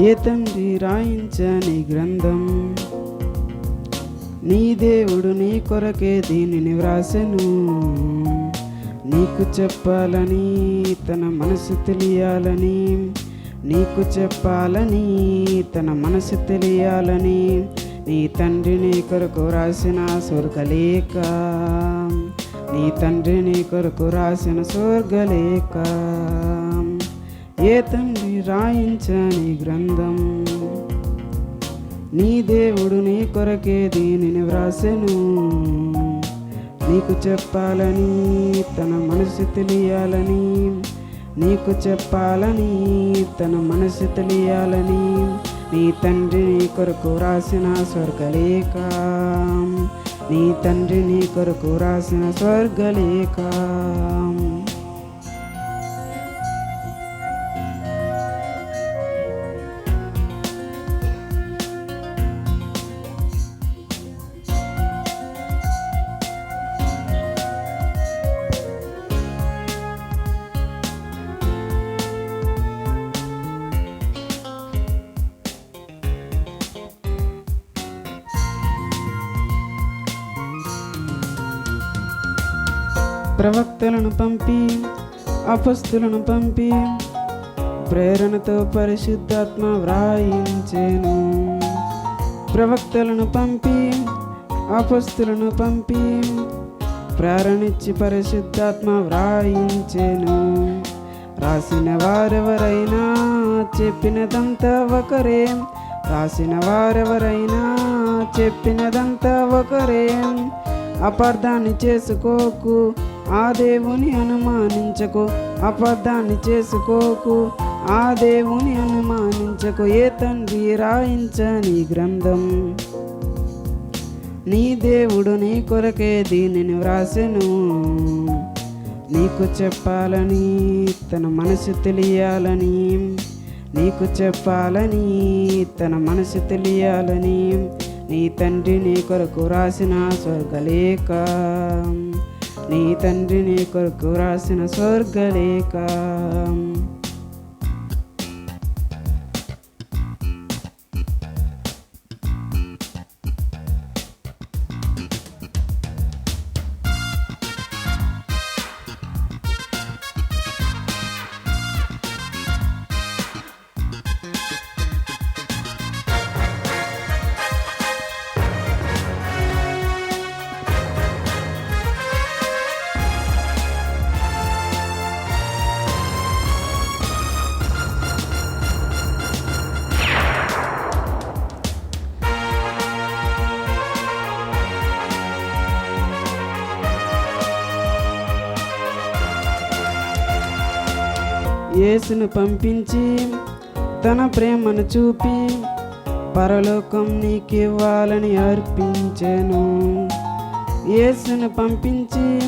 ఏ తండ్రి రాయించని గ్రంథం. నీ దేవుడు నీ కొరకే దీనిని వ్రాసెను. నీకు చెప్పాలని తన మనసు తెలియాలని. నీకు చెప్పాలని తన మనసు తెలియాలని. నీ తండ్రి నీ కొరకు రాసిన స్వర్గలేక నీ తండ్రి నీ కొరకు రాసిన స్వర్గలేఖ. ఏ తండ్రి రాయించని గ్రంథం? నీ దేవుడు నీ కొరకే దీనిని వ్రాసెను. నీకు చెప్పాలని తన మనసు తెలియాలని నీకు చెప్పాలని తన మనసు తెలియాలని నీ తండ్రి నీ కొరకు రాసిన స్వర్గలేఖ. నీ తండ్రి నీ కొరకు రాసిన స్వర్గలేఖ. ప్రవక్తలను పంపి అపస్తులను పంపి ప్రేరణతో పరిశుద్ధాత్మ వ్రాయించేను. ప్రవక్తలను పంపి అపస్తులను పంపి ప్రేరణిచ్చి పరిశుద్ధాత్మ వ్రాయించేను. రాసిన వారెవరైనా చెప్పినదంతా ఒకరే. రాసిన వారెవరైనా చెప్పినదంతా ఒకరే. అపార్థాన్ని చేసుకోకు ఆ దేవుని అనుమానించకు అబద్ధాన్ని చేసుకోకు. ఆ దేవుని అనుమానించకు ఏ తండ్రి రాయించని గ్రంథం? నీ దేవుడు నీ కొరకే దీనిని వ్రాసెను. నీకు చెప్పాలని తన మనసు తెలియాలని నీకు చెప్పాలని తన మనసు తెలియాలని నీ తండ్రి నీ కొరకు రాసిన స్వర్గలేఖ. నీ తండ్రి నీ కొరకు రాసిన స్వర్గలేఖ. యేసును పంపించి తన ప్రేమను చూపి పరలోకం నీకివ్వాలని అర్పించెను. యేసును పంపించి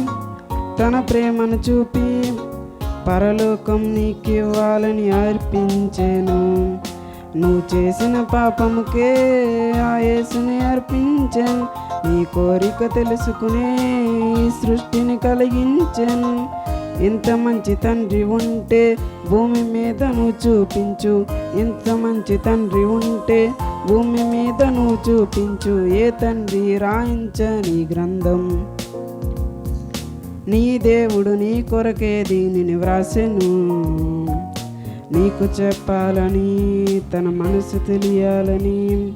తన ప్రేమను చూపి పరలోకం నీకివ్వాలని అర్పించెను. నువ్వు చేసిన పాపముకే ఆ యేసుని అర్పించను. నీ కోరిక తెలుసుకునే సృష్టిని కలిగించను. ఇంత మంచి తండ్రి ఉంటే భూమి మీద నువ్వు చూపించు. ఇంత మంచి తండ్రి ఉంటే భూమి మీద నువ్వు చూపించు. ఏ తండ్రి రాయించని గ్రంథం? నీ దేవుడు నీ కొరకే దీనిని వ్రాసెను. నీకు చెప్పాలని తన మనసు తెలియాలని.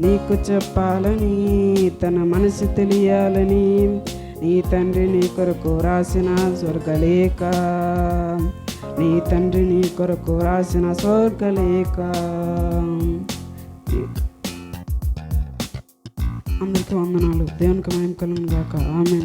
నీకు చెప్పాలని తన మనసు తెలియాలని. నీ తండ్రి నీ కొరకు రాసిన స్వర్గలేఖ. నీ తండ్రి నీ కొరకు రాసిన స్వర్గలేఖ. అందరికీ వందనాలు. దేవునికి మయం కలుగును గాక ఆమె